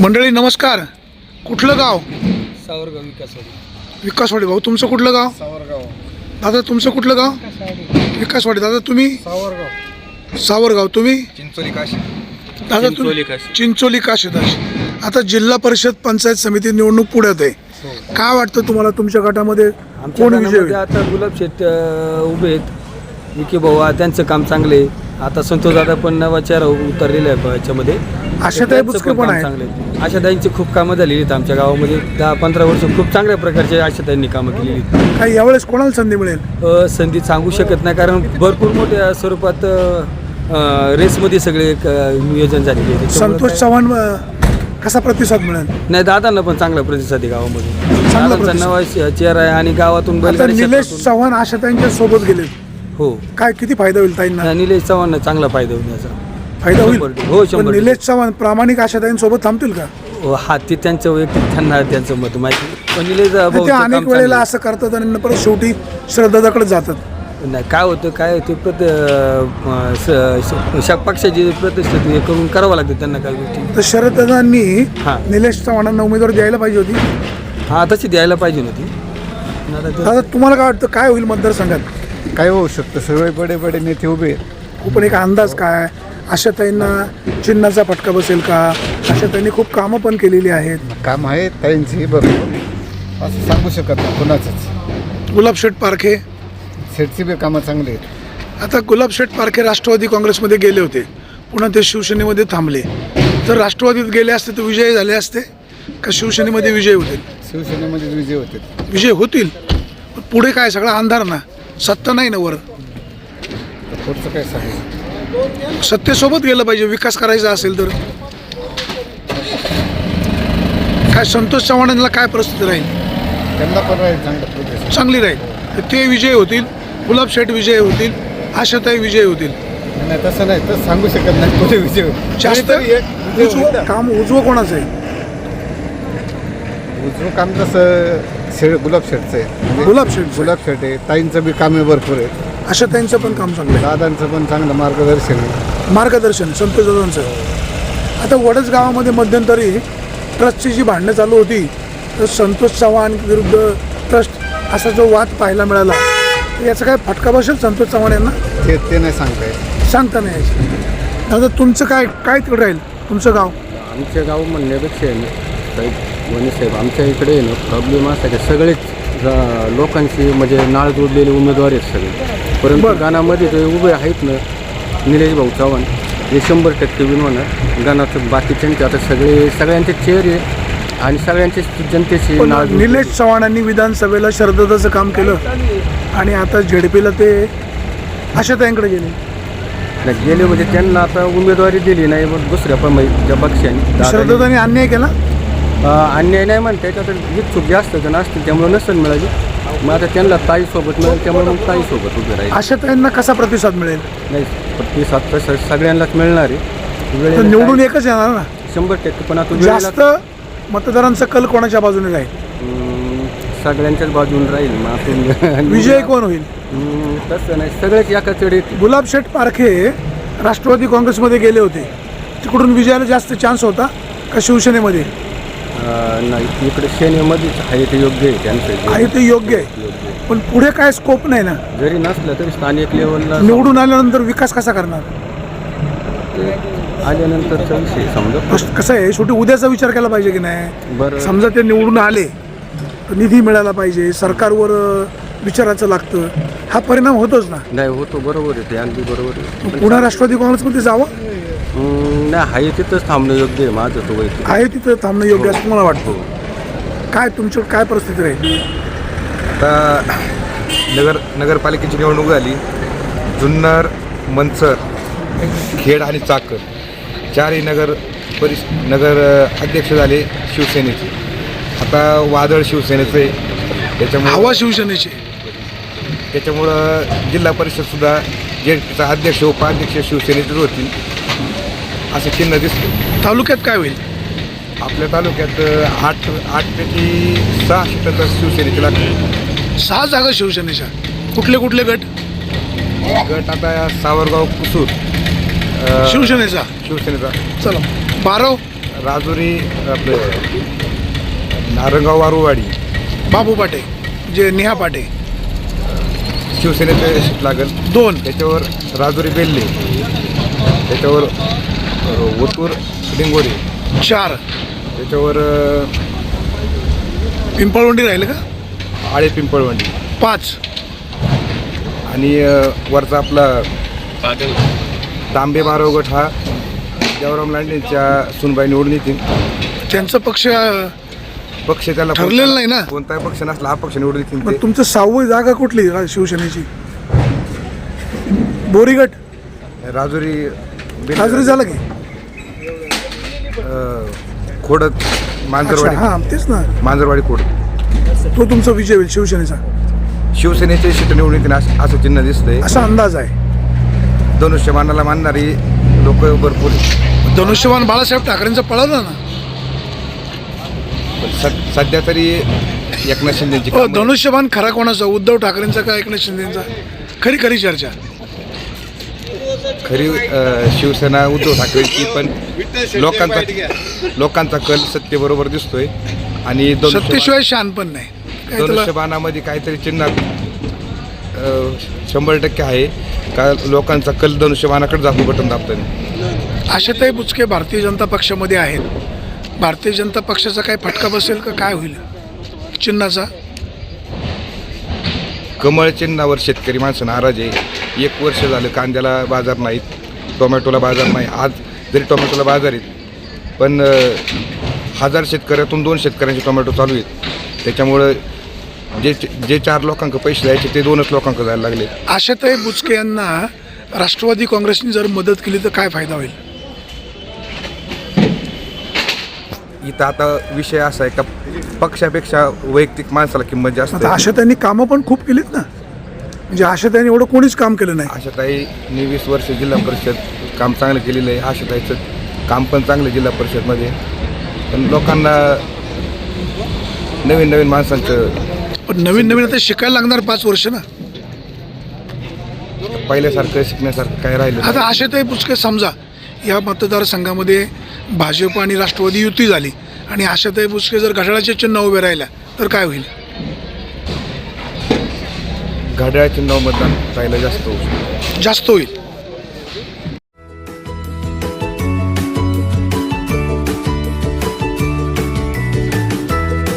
मंडळी नमस्कार. कुठलं गाव? सावरगाव विकासवाडी. विकासवाडी भाऊ तुमचं कुठलं गाव? सावरगाव. दादा तुमचं कुठलं गाव? विकासवाडी. दादा तुम्ही? सावरगाव. सावरगाव. तुम्ही? चिंचोली काशी. दादा चिंचोली तुम्ही काशी. चिंचोली काशीदास आता जिल्हा परिषद पंचायत समिती निवडणूक पुढ्यात आहे काय वाटतं तुम्हाला तुमच्या गटामध्ये? कोण विजय होईल? आता गुलाब शेट अ, उभे आहेत. विकी भाऊ आ, त्यांचं काम चांगले आहे. आता संतोष दादा पण नवा चेहरा उतरलेला आहे ब- याच्यामध्ये. आशाताई बुचके पण आहेत. चांगलं आहे. आशाताईंची खूप कामं झालेली आहेत आमच्या गावामध्ये. दहा पंधरा वर्ष खूप चांगल्या प्रकारचे आशाताईंनी कामं केलेली आहेत. काही यावेळेस कोणाला संधी मिळेल? अ, संधी सांगू शकत नाही कारण भरपूर मोठ्या स्वरूपात अ, अ, रेसमध्ये सगळे नियोजन झालेले आहे संतोष काय- चव्हाण अं, कसा प्रतिसाद मिळेल? नाही दादांना पण चांगला प्रतिसाद आहे गावामध्ये. चांगला दादांचा प्रतिसाद. नवा चे- चेहरा आहे आणि गावातून आता बैलगाडी निलेश क्षेत्रातून- चव्हाण आशाताईंच्या सोबत गेले हो. काय किती फायदा होईल ताईंना? निलेश चव्हाणला चांगला फायदा होईल याचा. फायदा होईल शंभर टक्के. हो, शंभर टक्के. निलेश चव्हाण प्रामाणिक आशाताईंसोबत थांबतील का हो, हा ते त्यांचं वैयक्तिक त्यांना त्यांचं मत माहिती पण निलेश भाऊचं ते काम अनेक चांगलं वेळेला. असं करतात आणि परत शेवटी श्रद्धादाकडे जातात नाही काय होतं काय होते प्रत अं, स- स- श- पक्षाची प्रतिष्ठित हे करून करावं लागतं त्यांना काही गोष्टी तर शरददादांनी हा. निलेश चव्हाणांना उमेदवार द्यायला पाहिजे होती हा तशी द्यायला पाहिजे नव्हती पण आता ते- दादा तुम्हाला काय वाटतं काय होईल मतदारसंघात काय होऊ शकतं सगळे बडे बडे नेते उभे आहेत. पण एक अंदाज काय आशाताईंना चिन्हाचा फटका बसेल का? आशाताईंनी खूप कामं पण केलेली आहेत. काम आहे ताईंची भरपूर असं सांगू शकत नाही कोणाचंच. गुलाबशेठ पारखे. सेटची बी कामं चांगली आहेत. आता गुलाबशेठ पारखे राष्ट्रवादी काँग्रेसमध्ये गेले होते. पुन्हा ते शिवसेनेमध्ये थांबले. तर राष्ट्रवादीत गेले असते तर विजय झाले असते? का शिवसेनेमध्ये विजय होतील शिवसेनेमध्ये विजय होते. विजय होतील. पण पुढे काय सगळा अंधार ना? सत्ता नाही ना वर. तर पुढचं काय सांगू? सत्तेसोबत गेलं पाहिजे विकास करायचा असेल तर. काय संतोष चव्हाणांना काय परिस्थिती राहील? त्यांना पण राहील चांगलं राहील. ते विजय होतील गुलाबशेठ विजय होतील आशाताई विजय होतील. नाही तसं नाही तर सांगू शकत नाही कुठे विजय. जास्त. काम उजवं कोणाचं आहे? उजवं काम तसं शेड गुलाब शेडचं आहे म्हणजे गुलाबशेठचं. गुलाब शेड आहे ताईंचं बी काम आहे भरपूर आहे आशाताईंचं पण काम चांगलं आहे. दादांचं पण चांगलं मार्गदर्शन आहे. मार्गदर्शन संतोष दादांचं. आता वडच गावामध्ये मध्यंतरी ट्रस्टची जी भांडणं चालू होती तर संतोष चव्हाण विरुद्ध ट्रस्ट असा जो वाद पाहायला मिळाला तर याचा काय फटका बसेल संतोष चव्हाण यांना? ते ते नाही सांगता येत. सांगता नाही यायचं. दादा तुमचं काय काय तिकडे राहील? तुमचं गाव? आमच्या गाव म्हणण्यापेक्षा आहे ना साहेब साहेब आमच्या इकडे ना प्रॉब्लेम असा की सगळेच गा- लोकांशी म्हणजे नाळ जोडलेले उमेदवार आहेत सगळे. परंतु बरं. गाण्यामध्ये जे उभे आहेत ना निलेश भाऊ चव्हाण हे शंभर टक्के विन होणार गाण्याचं बाकीच्यांचे आता सगळे सगळ्यांचे चेहरे आणि सगळ्यांचे जनतेशी पण नाळ जोडलेले. निलेश चव्हाणांनी विधानसभेला शरददाचं काम केलं. आणि आता झेडपीला ते आशाताईंकडे गेले. नाही, गेले म्हणजे त्यांना आता उमेदवारी दिली नाही मग दुसऱ्या पण म्हणजे ज्या पक्षाने दादांनी- शरददानी अन्याय केला? अन्याय नाही म्हणते त्यात इच्छुक जास्त जण असतील त्यामुळे नसेल मिळाली. मग आता त्यांना ताईसोबत मिळेल त्यामुळे मग ताईसोबत उभे राहील. आशाताईंना कसा प्रतिसाद मिळेल? नाही प्रतिसाद तसं सगळ्यांनाच मिळणार. आहे तर वेळेला निवडून एकच येणार ना? शंभर टक्के पण आता वेळेला जास्त मतदारांचा कल कोणाच्या बाजूने राहील? हम्म, सगळ्यांच्याच बाजून राहील मग आपण विजय कोण होईल? हम्म, तसं नाही सगळेच एका चढीत गुलाबशेठ पारखे राष्ट्रवादी काँग्रेसमध्ये गेले होते. तिकडून विजयाला जास्त चान्स होता का शिवसेनेमध्ये? नाही इकडे सेनेमध्येच आहे ते योग्य आहे त्यांचं आहे ते योग्य आहे. योग्य आहे. पण पुढे काय स्कोप नाही ना. जरी नसलं तरी स्थानिक लेवलला निवडून आल्यानंतर विकास कसा करणार? आल्यानंतरचा विषय समजा. कस- कसं आहे? शेवटी उद्याचा विचार केला पाहिजे की नाही? बरं. समजा ते निवडून आले तर निधी मिळाला पाहिजे सरकारवर अ, विचारायचं लागतं. हा परिणाम होतोच ना. नाही होतो बरोबर आहे ते अगदी बरोबर आहे. पुन्हा राष्ट्रवादी काँग्रेसमध्ये जावं? हम्म, नाही आहे तिथंच थांबणं योग्य आहे माझं तो वैयक्तिक. आहे तिथं थांबणं योग्य असं मला वाटतं? काय तुमच्या काय परिस्थिती राहील आता नगर नगरपालिकेची निवडणूक झाली. जुन्नर मनसर खेड आणि चाकण. चारही नगर परिस नगर अ, अध्यक्ष झाले शिवसेनेचे. आता वादळ शिवसेनेचं. आहे त्याच्यामुळं हवा शिवसेनेची. त्याच्यामुळं जिल्हा परिषदसुद्धा जेडपीचा अध्यक्ष उपाध्यक्ष शिवसेनेचेच होतील. असं चिन्ह दिसतं तालुक्यात काय होईल? आपल्या तालुक्यात आठ आठपैकी सहा तर शिवसेनेचे लागतील सहा जागा शिवसेनेच्या. कुठले कुठले गट? गट आता सावरगाव कुसूर. अ, शिवसेनेचा. शिवसेनेचा. चला. बाराव? राजुरी आपलं नारंगाव वारुवाडी. बाबू पाटे जे नेहा पाटे. शिवसेनेचं सीट लागेल. दोन. त्याच्यावर राजुरी बेल्ले. त्याच्यावर अ, ओतूर लिंगोरी चार. त्याच्यावर पिंपळवंडी राहिलं का? आळे पिंपळवंडी. पाच. आणि वरचा आपला तांबे बारावगट हा देवराम लांडेंच्या सुनबाई निवडून येतील. त्यांचा पक्ष पक्ष त्याला ठरलेलं नाही ना? कोणताही पक्ष नसला हा पक्ष निवडून येतील तुमचं सहावी जागा कुठली शिवसेनेची? बोरीगट? राजुरी हाजरी झालं की? खोडत मांजरवाडी हां तेच ना. मांजरवाडी खोडत तो तुमचा विजय होईल शिवसेनेचा. शिवसेनेचे सीट येतील असं असं चिन्ह दिसतंय. असा अंदाज आहे. धनुष्यबाणाला मानणारी लोक भरपूर. धनुष्यबाण बाळासाहेब ठाकरेंचा पळाला ना. पण सद- सध्या तरी एकनाथ शिंदेची हो कामं- धनुष्यबाण खरा कोणाचा? उद्धव ठाकरेंचा का एकनाथ शिंदेचा? खरी खरी चर्चा. खरी अ, शिवसेना उद्धव ठाकरेची पण लोकांचा लोकांचा कल सत्तेबरोबर दिसतोय आणि सत्तेशिवाय शान पण नाही. धनुष्यबाणामध्ये काहीतरी चिन्ह शंभर टक्के आहे. का लोकांचा कल धनुष्यबाणाकडे जातो बटन दाबताना आशाताई बुचके भारतीय जनता पक्षामध्ये आहेत. भारतीय जनता पक्षाचा काय फटका बसेल का? काय होईल? चिन्हाचा? कमळ चिन्हावर शेतकरी माणसं नाराज आहे. एक वर्ष झालं कांद्याला बाजार नाहीत टोमॅटोला बाजार नाही. आज जरी टोमॅटोला बाजार आहेत पण हजार शेतकऱ्यातून दोन शेतकऱ्यांचे टोमॅटो चालू आहेत. त्याच्यामुळं जे जे चार लोकांक पैसे द्यायचे ते दोनच लोकांक जायला लागले. आशाताई बुचके यांना राष्ट्रवादी काँग्रेसने जर मदत केली तर काय फायदा होईल? इथं आता विषय असा आहे का पक्षापेक्षा वैयक्तिक माणसाला किंमत जास्त आता आहे. आशाताईंनी कामं पण खूप केलीत ना. म्हणजे आशाताईंनी एवढं कोणीच काम केलं नाही. आशाताईंनी वीस वर्ष जिल्हा परिषद काम चांगलं केलेलं आहे आशाताईचं काम पण चांगलं आहे जिल्हा परिषदमध्ये पण लोकांना नवीन नवीन माणसांचं पण नवीन नवीन आता शिकायला लागणार पाच वर्ष ना पहिल्यासारखं शिकण्यासारखं काय राहिलं नाही. आता आशाताई बुचके समजा या मतदारसंघामध्ये भाजप आणि राष्ट्रवादी युती झाली आणि आशाताई बुचके जर घड्याळाचे चिन्ह उभे राहिल्या तर काय होईल घड्याळाचे नाव मतदान राहिलं जास्त होऊ शकतं. जास्त होईल